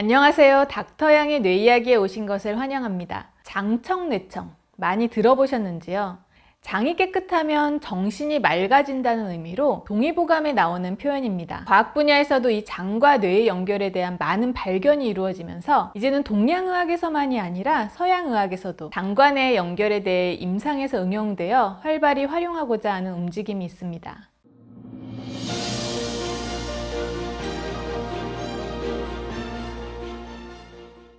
안녕하세요. 닥터양의 뇌 이야기에 오신 것을 환영합니다. 장청뇌청 많이 들어보셨는지요? 장이 깨끗하면 정신이 맑아진다는 의미로 동의보감에 나오는 표현입니다. 과학 분야에서도 이 장과 뇌의 연결에 대한 많은 발견이 이루어지면서 이제는 동양의학에서만이 아니라 서양의학에서도 장과 뇌의 연결에 대해 임상에서 응용되어 활발히 활용하고자 하는 움직임이 있습니다.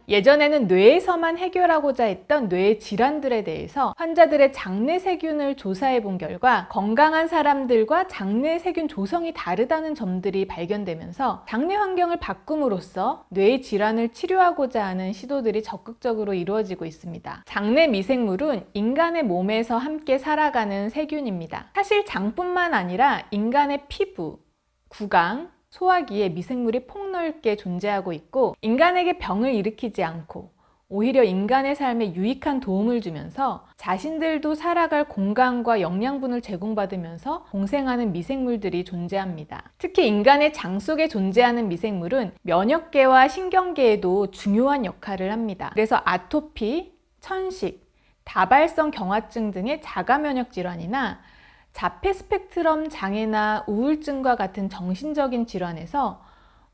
예전에는 뇌에서만 해결하고자 했던 뇌 질환들에 대해서 환자들의 장내 세균을 조사해 본 결과 건강한 사람들과 장내 세균 조성이 다르다는 점들이 발견되면서 장내 환경을 바꿈으로써 뇌 질환을 치료하고자 하는 시도들이 적극적으로 이루어지고 있습니다. 장내 미생물은 인간의 몸에서 함께 살아가는 세균입니다. 사실 장뿐만 아니라 인간의 피부, 구강, 소화기에 미생물이 폭넓게 존재하고 있고 인간에게 병을 일으키지 않고 오히려 인간의 삶에 유익한 도움을 주면서 자신들도 살아갈 공간과 영양분을 제공받으면서 공생하는 미생물들이 존재합니다. 특히 인간의 장 속에 존재하는 미생물은 면역계와 신경계에도 중요한 역할을 합니다. 그래서 아토피, 천식, 다발성 경화증 등의 자가 면역 질환이나 자폐 스펙트럼 장애나 우울증과 같은 정신적인 질환에서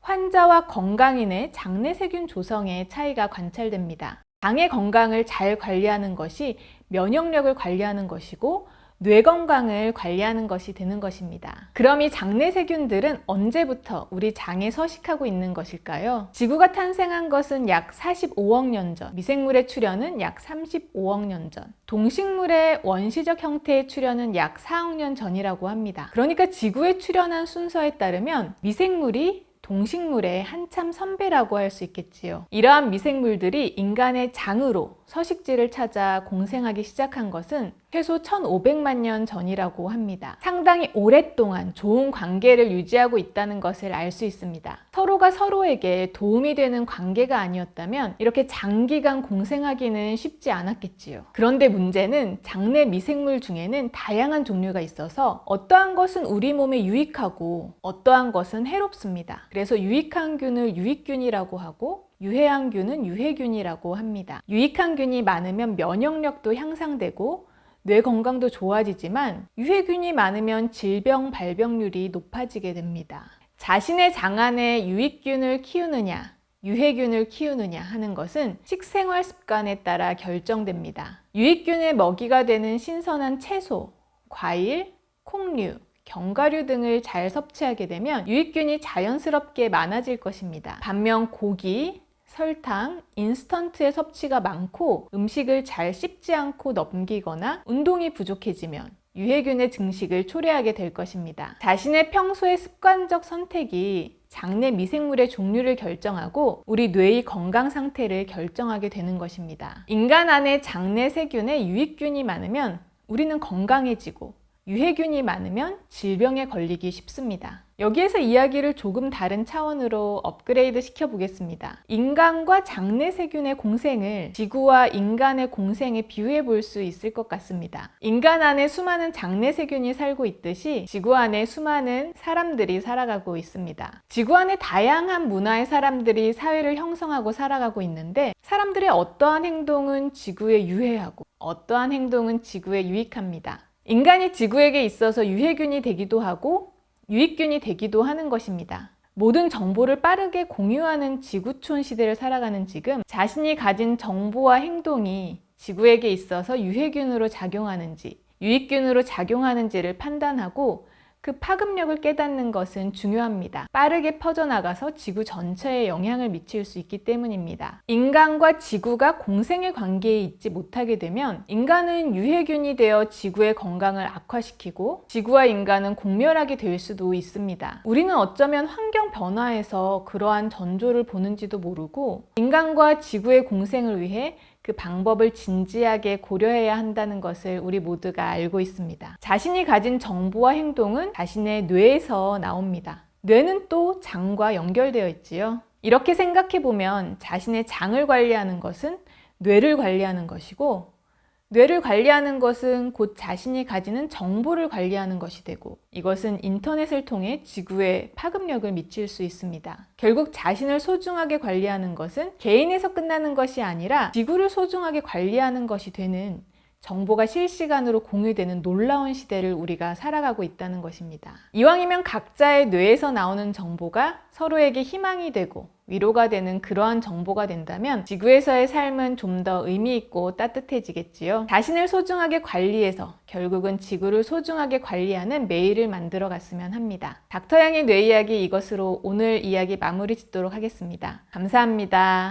환자와 건강인의 장내 세균 조성에 차이가 관찰됩니다. 장의 건강을 잘 관리하는 것이 면역력을 관리하는 것이고 뇌 건강을 관리하는 것이 되는 것입니다. 그럼 이 장내 세균들은 언제부터 우리 장에 서식하고 있는 것일까요? 지구가 탄생한 것은 약 45억 년 전, 미생물의 출현은 약 35억 년 전, 동식물의 원시적 형태의 출현은 약 4억 년 전이라고 합니다. 그러니까 지구에 출현한 순서에 따르면 미생물이 동식물의 한참 선배라고 할 수 있겠지요. 이러한 미생물들이 인간의 장으로 서식지를 찾아 공생하기 시작한 것은 최소 1500만 년 전이라고 합니다. 상당히 오랫동안 좋은 관계를 유지하고 있다는 것을 알 수 있습니다. 서로가 서로에게 도움이 되는 관계가 아니었다면 이렇게 장기간 공생하기는 쉽지 않았겠지요. 그런데 문제는 장내 미생물 중에는 다양한 종류가 있어서 어떠한 것은 우리 몸에 유익하고 어떠한 것은 해롭습니다. 그래서 유익한 균을 유익균이라고 하고 유해한 균은 유해균이라고 합니다. 유익한 균이 많으면 면역력도 향상되고 뇌 건강도 좋아지지만 유해균이 많으면 질병 발병률이 높아지게 됩니다. 자신의 장 안에 유익균을 키우느냐, 유해균을 키우느냐 하는 것은 식생활 습관에 따라 결정됩니다. 유익균의 먹이가 되는 신선한 채소, 과일, 콩류, 견과류 등을 잘 섭취하게 되면 유익균이 자연스럽게 많아질 것입니다. 반면 고기, 설탕, 인스턴트의 섭취가 많고 음식을 잘 씹지 않고 넘기거나 운동이 부족해지면 유해균의 증식을 초래하게 될 것입니다. 자신의 평소의 습관적 선택이 장내 미생물의 종류를 결정하고 우리 뇌의 건강 상태를 결정하게 되는 것입니다. 인간 안에 장내 세균에 유익균이 많으면 우리는 건강해지고 유해균이 많으면 질병에 걸리기 쉽습니다. 여기에서 이야기를 조금 다른 차원으로 업그레이드 시켜 보겠습니다. 인간과 장내 세균의 공생을 지구와 인간의 공생에 비유해 볼 수 있을 것 같습니다. 인간 안에 수많은 장내 세균이 살고 있듯이 지구 안에 수많은 사람들이 살아가고 있습니다. 지구 안에 다양한 문화의 사람들이 사회를 형성하고 살아가고 있는데 사람들의 어떠한 행동은 지구에 유해하고 어떠한 행동은 지구에 유익합니다. 인간이 지구에게 있어서 유해균이 되기도 하고 유익균이 되기도 하는 것입니다. 모든 정보를 빠르게 공유하는 지구촌 시대를 살아가는 지금 자신이 가진 정보와 행동이 지구에게 있어서 유해균으로 작용하는지 유익균으로 작용하는지를 판단하고 그 파급력을 깨닫는 것은 중요합니다. 빠르게 퍼져나가서 지구 전체에 영향을 미칠 수 있기 때문입니다. 인간과 지구가 공생의 관계에 있지 못하게 되면 인간은 유해균이 되어 지구의 건강을 악화시키고 지구와 인간은 공멸하게 될 수도 있습니다. 우리는 어쩌면 환경 변화에서 그러한 전조를 보는지도 모르고 인간과 지구의 공생을 위해 그 방법을 진지하게 고려해야 한다는 것을 우리 모두가 알고 있습니다. 자신이 가진 정보와 행동은 자신의 뇌에서 나옵니다. 뇌는 또 장과 연결되어 있지요. 이렇게 생각해 보면 자신의 장을 관리하는 것은 뇌를 관리하는 것이고 뇌를 관리하는 것은 곧 자신이 가지는 정보를 관리하는 것이 되고 이것은 인터넷을 통해 지구에 파급력을 미칠 수 있습니다. 결국 자신을 소중하게 관리하는 것은 개인에서 끝나는 것이 아니라 지구를 소중하게 관리하는 것이 되는 정보가 실시간으로 공유되는 놀라운 시대를 우리가 살아가고 있다는 것입니다. 이왕이면 각자의 뇌에서 나오는 정보가 서로에게 희망이 되고 위로가 되는 그러한 정보가 된다면 지구에서의 삶은 좀 더 의미 있고 따뜻해지겠지요. 자신을 소중하게 관리해서 결국은 지구를 소중하게 관리하는 매일을 만들어 갔으면 합니다. 닥터양의 뇌 이야기 이것으로 오늘 이야기 마무리 짓도록 하겠습니다. 감사합니다.